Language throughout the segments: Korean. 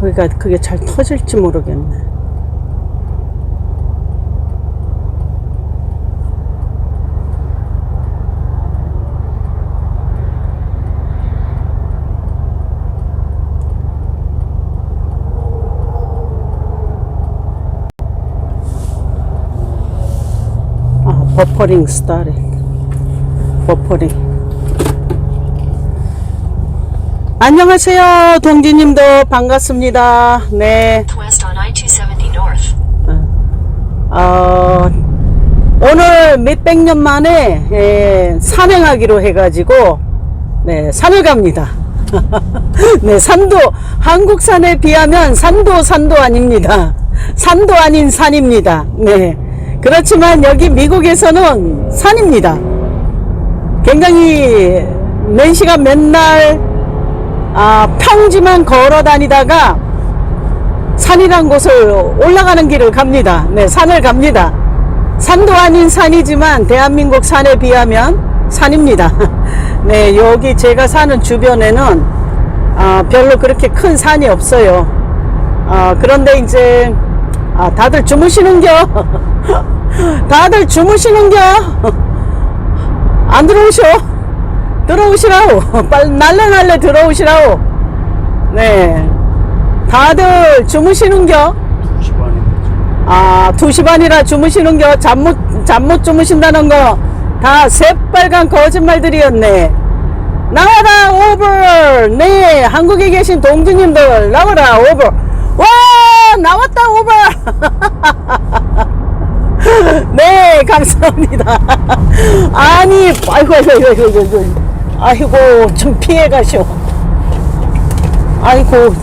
거기가 그게 잘 터질지 모르겠네. 아, 버퍼링 스타트. 버퍼링. 안녕하세요, 동지님도 반갑습니다. 네. West on I-270 North. 어, 오늘 몇백 년 만에 예, 산행하기로 해가지고 네 산을 갑니다. 네 산도 한국 산에 비하면 산도 산도 아닙니다. 산도 아닌 산입니다. 네 그렇지만 여기 미국에서는 산입니다. 굉장히 몇 시간 맨날 아, 평지만 걸어 다니다가 산이란 곳을 올라가는 길을 갑니다. 네, 산을 갑니다. 산도 아닌 산이지만 대한민국 산에 비하면 산입니다. 네, 여기 제가 사는 주변에는 아, 별로 그렇게 큰 산이 없어요. 아, 그런데 이제 아, 다들 주무시는겨? 다들 주무시는겨? 안 들어오셔? 들어오시라고. 빨리 날래 날래 들어오시라고. 네. 다들 주무시는겨? 2시 반인데 아, 2시 반이라 주무시는겨? 잠 못, 잠 못 주무신다는 거 다 새빨간 거짓말들이었네. 나와라, 오버! 네, 한국에 계신 동주님들, 나와라, 오버! 와! 나왔다, 오버! 네, 감사합니다. 아니, 아이고, 아이고, 아이고, 아이고, 아이고, 아이고, 좀 피해 가시오. 아이고,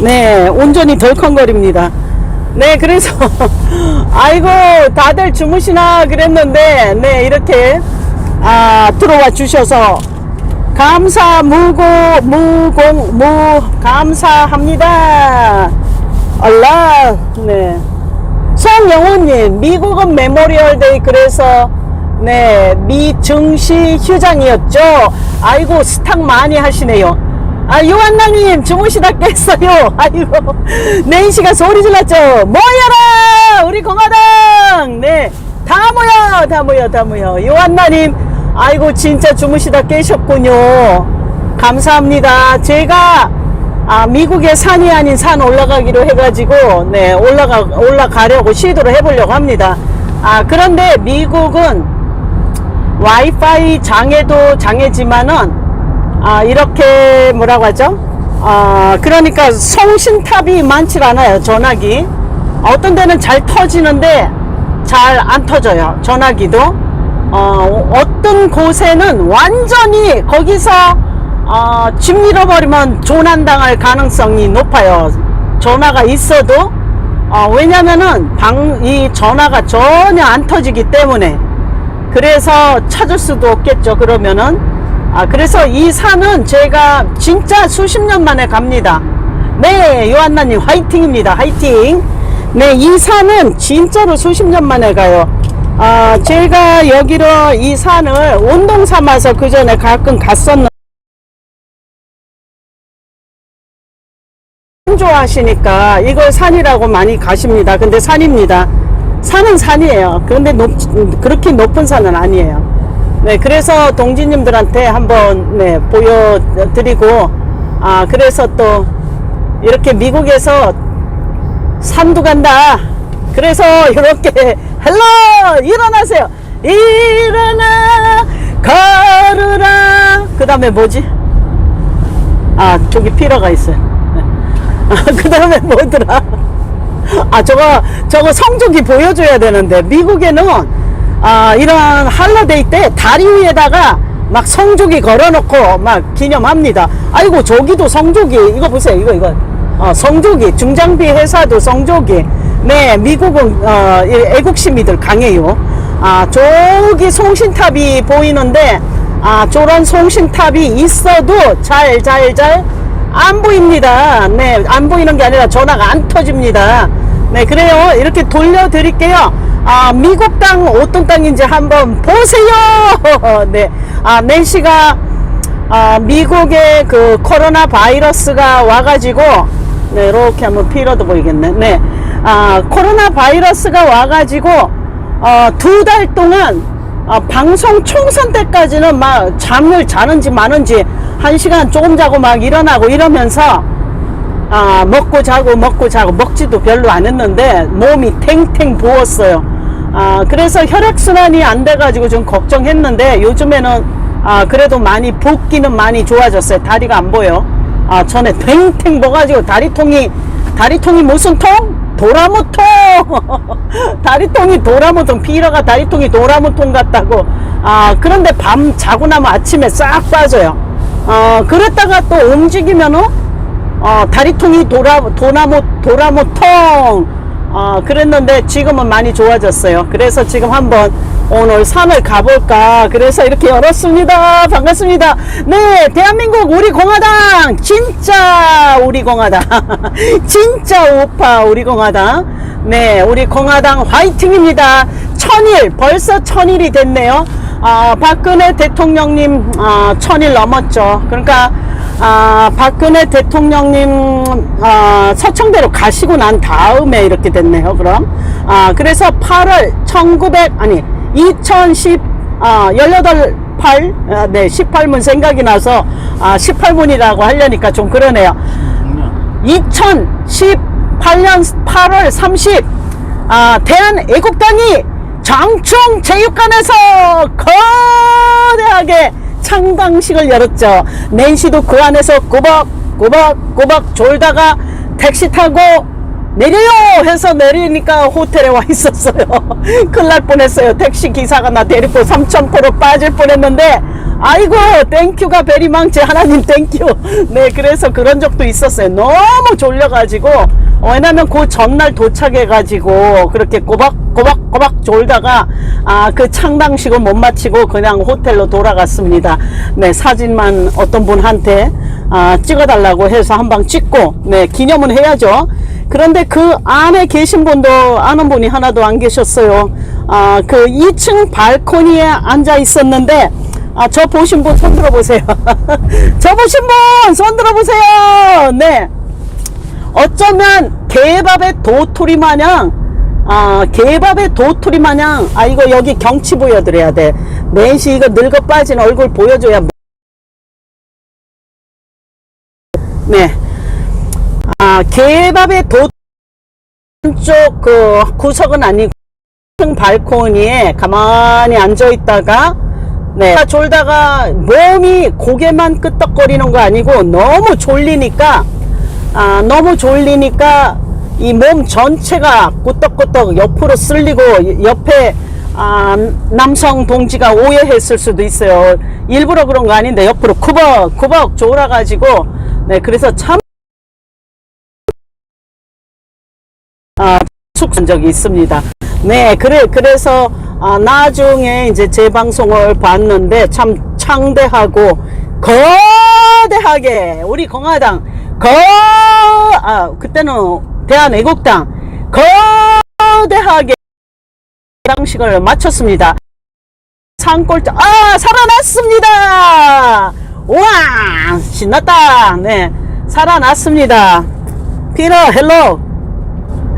네, 온전히 덜컹거립니다. 네, 그래서, 아이고, 다들 주무시나 그랬는데, 네, 이렇게, 아, 들어와 주셔서, 감사, 무고, 무공, 무, 감사합니다. 알라, 네. 송영호님, 미국은 메모리얼 데이 그래서 네 미증시 휴장이었죠. 아이고 스탁 많이 하시네요. 아 요한나님 주무시다 깼어요. 아이고 네이시가 소리 질렀죠. 모여라 우리 공화당 네 다 모여 다 모여 다 모여 요한나님 아이고 진짜 주무시다 깨셨군요. 감사합니다. 제가 아, 미국의 산이 아닌 산 올라가기로 해가지고, 네, 올라가, 올라가려고 시도를 해보려고 합니다. 아, 그런데 미국은 와이파이 장애도 장애지만은, 아, 이렇게 뭐라고 하죠? 아, 그러니까 송신탑이 많지 않아요, 전화기. 어떤 데는 잘 터지는데 잘 안 터져요, 전화기도. 어, 어떤 곳에는 완전히 거기서 어, 집 잃어버리면 조난당할 가능성이 높아요. 전화가 있어도 어, 왜냐면은 방, 이 전화가 전혀 안 터지기 때문에 그래서 찾을 수도 없겠죠. 그러면은 아 그래서 이 산은 제가 진짜 수십 년 만에 갑니다. 네, 요한나님 화이팅입니다. 화이팅. 네, 이 산은 진짜로 수십 년 만에 가요. 아, 제가 여기로 이 산을 운동 삼아서 그 전에 가끔 갔었는데 좋아하시니까 이걸 산이라고 많이 가십니다. 근데 산입니다. 산은 산이에요. 그런데 높, 그렇게 높은 산은 아니에요. 네, 그래서 동지님들한테 한번 네, 보여드리고, 아, 그래서 또 이렇게 미국에서 산도 간다. 그래서 이렇게 헬로 일어나세요. 일어나 걸으라. 그 다음에 뭐지? 아, 저기 피러가 있어요. 그 다음에 뭐더라? 아, 저거, 저거 성적이 보여줘야 되는데, 미국에는, 아, 이런 할러데이 때 다리 위에다가 막 성조기 걸어놓고 막 기념합니다. 아이고, 저기도 성조기, 이거 보세요, 이거, 이거. 어, 성조기, 중장비 회사도 성조기. 네, 미국은, 어, 이 애국심이들 강해요. 아, 저기 송신탑이 보이는데, 아, 저런 송신탑이 있어도 잘, 잘, 잘, 안 보입니다. 네, 안 보이는 게 아니라 전화가 안 터집니다. 네, 그래요. 이렇게 돌려드릴게요. 아, 미국 땅 어떤 땅인지 한번 보세요. 네, 아, 낸시가 아, 미국의 그 코로나 바이러스가 와가지고 네, 이렇게 하면 피로도 보이겠네. 네. 아, 코로나 바이러스가 와가지고, 어, 두 달 동안, 어, 방송 총선 때까지는 막 잠을 자는지 마는지 한 시간 조금 자고 막 일어나고 이러면서, 아, 먹고 자고 먹고 자고 먹지도 별로 안 했는데 몸이 탱탱 부었어요. 아, 그래서 혈액순환이 안 돼가지고 좀 걱정했는데 요즘에는 아, 그래도 많이 붓기는 많이 좋아졌어요. 다리가 안 보여. 아, 전에 탱탱 부어가지고 다리통이, 다리통이 무슨 통? 도라무통! 다리통이 도라무통, 피러가 다리통이 도라무통 같다고. 아, 그런데 밤 자고 나면 아침에 싹 빠져요. 어, 그랬다가 또 움직이면은 어, 다리통이 돌아, 도나무, 도라무통. 어, 그랬는데 지금은 많이 좋아졌어요. 그래서 지금 한번 오늘 산을 가볼까. 그래서 이렇게 열었습니다. 반갑습니다. 네, 대한민국 우리 공화당. 진짜 우리 공화당. 진짜 우파 우리 공화당. 네, 우리 공화당 화이팅입니다. 천일, 벌써 천일이 됐네요. 아, 박근혜 대통령님, 아, 천일 넘었죠. 그러니까, 아, 박근혜 대통령님, 아, 서청대로 가시고 난 다음에 이렇게 됐네요, 그럼. 아, 그래서 8월 1900, 아니, 2010, 아, 18, 8, 아, 네, 18문 생각이 나서, 아, 18문이라고 하려니까 좀 그러네요. 2018년 8월 30, 아, 대한애국당이 장충 체육관에서 거대하게 창당식을 열었죠. 낸시도 그 안에서 꼬박꼬박 꼬박 졸다가 택시 타고 내려요 해서 내리니까 호텔에 와 있었어요. 큰일 날 뻔했어요. 택시 기사가 나 데리고 삼천포로 빠질 뻔했는데 아이고 땡큐가 베리망치 하나님 땡큐. 네 그래서 그런 적도 있었어요. 너무 졸려가지고 어, 왜냐면 그 전날 도착해가지고 그렇게 꼬박꼬박꼬박 졸다가 아 그 창당식을 못 마치고 그냥 호텔로 돌아갔습니다. 네 사진만 어떤 분한테 아, 찍어달라고 해서 한 방 찍고 네 기념은 해야죠. 그런데 그 안에 계신 분도 아는 분이 하나도 안 계셨어요. 아 그 2층 발코니에 앉아 있었는데 아, 저 보신 분 손 들어보세요. 저 보신 분 손 들어보세요. 네. 어쩌면 개밥의 도토리 마냥 아 개밥의 도토리 마냥 아 이거 여기 경치 보여드려야 돼. 내시 이거 늙어 빠진 얼굴 보여줘야 네 아 개밥의 도 한쪽 그 구석은 아니고 층 발코니에 가만히 앉아 있다가 네. 졸다가 몸이 고개만 끄덕거리는 거 아니고 너무 졸리니까 아, 너무 졸리니까 이 몸 전체가 꾸덕꾸덕 옆으로 쓸리고 옆에 아, 남성 동지가 오해했을 수도 있어요. 일부러 그런 거 아닌데 옆으로 쿠벅 쿠벅 졸아가지고 네 그래서 참 아, 숙한 적이 있습니다. 네, 그래, 그래서, 아, 나중에 이제 제 방송을 봤는데 참 창대하고 거대하게 우리 공화당 거, 아, 그때는 대한애국당 거대하게 당식을 마쳤습니다. 산골, 아, 살아났습니다! 우와! 신났다! 네, 살아났습니다. 피터, 헬로!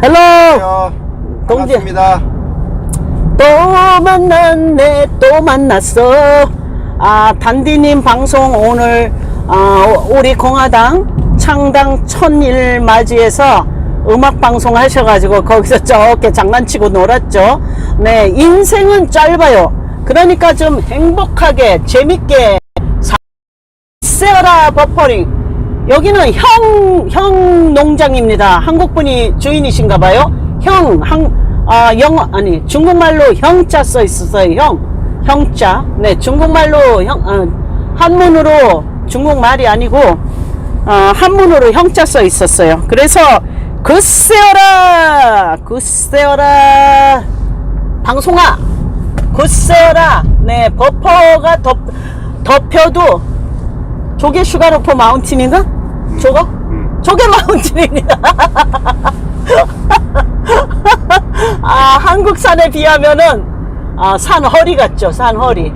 헬로! 안녕하세요. 동지. 반갑습니다. 또 만났네 또 만났어 아 단디님 방송 오늘 어, 우리 공화당 창당 천일 맞이해서 음악 방송 하셔가지고 거기서 저렇게 장난치고 놀았죠 네 인생은 짧아요 그러니까 좀 행복하게 재밌게 세어라 버퍼링 여기는 형, 형 농장입니다. 한국분이 주인이신가 봐요. 형, 한, 아, 영어, 아니, 중국말로 형자 써 있었어요. 형. 형자. 네, 중국말로 형, 어, 한문으로 중국말이 아니고, 어, 한문으로 형자 써 있었어요. 그래서, 굿세어라! 굿세어라! 방송아! 굿세어라! 네, 버퍼가 덮, 덮여도 저게 슈가로퍼 마운틴인가? 저거? 저게 마운틴입니다. 아, 한국 산에 비하면은 아, 산 허리 같죠? 산 허리.